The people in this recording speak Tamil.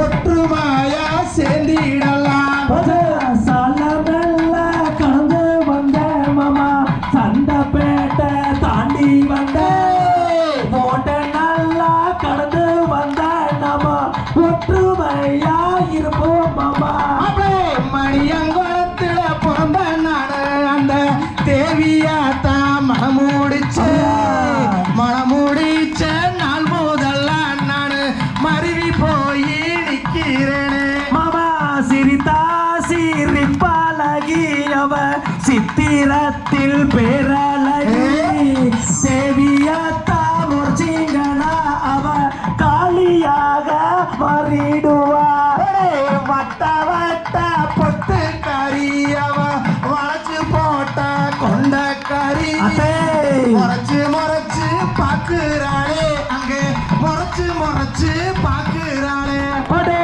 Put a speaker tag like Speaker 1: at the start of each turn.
Speaker 1: ஒற்றுமையா சேர்ந்திடலாம்.
Speaker 2: சாலமெல்ல கடந்து வந்த மாமா சண்டைப்பேட்டை தாண்டி வந்த. போட்ட நல்லா கடந்து வந்த நாம ஒற்றுமையா இருப்போம் மாமா.
Speaker 1: மணியங்குளத்துல பிறந்த நாடு அந்த தேவியாத்தான் மனமுடிச்சு மனமுடிச்ச நாள் முதல்ல நானு மருவி போய்
Speaker 2: அவ சித்திரத்தில் பேரழகி தேவியத்தா முர்ச்சிங்கனா அவ காளியாக மாறிடுவா
Speaker 1: வட்ட வட்ட கறி அவ வளைச்சு போட்ட கொண்ட கறி. முறைச்சு முறைச்சு பாக்குறாளே அங்கே முறைச்சு முறைச்சு பாக்குறாளே
Speaker 2: அடே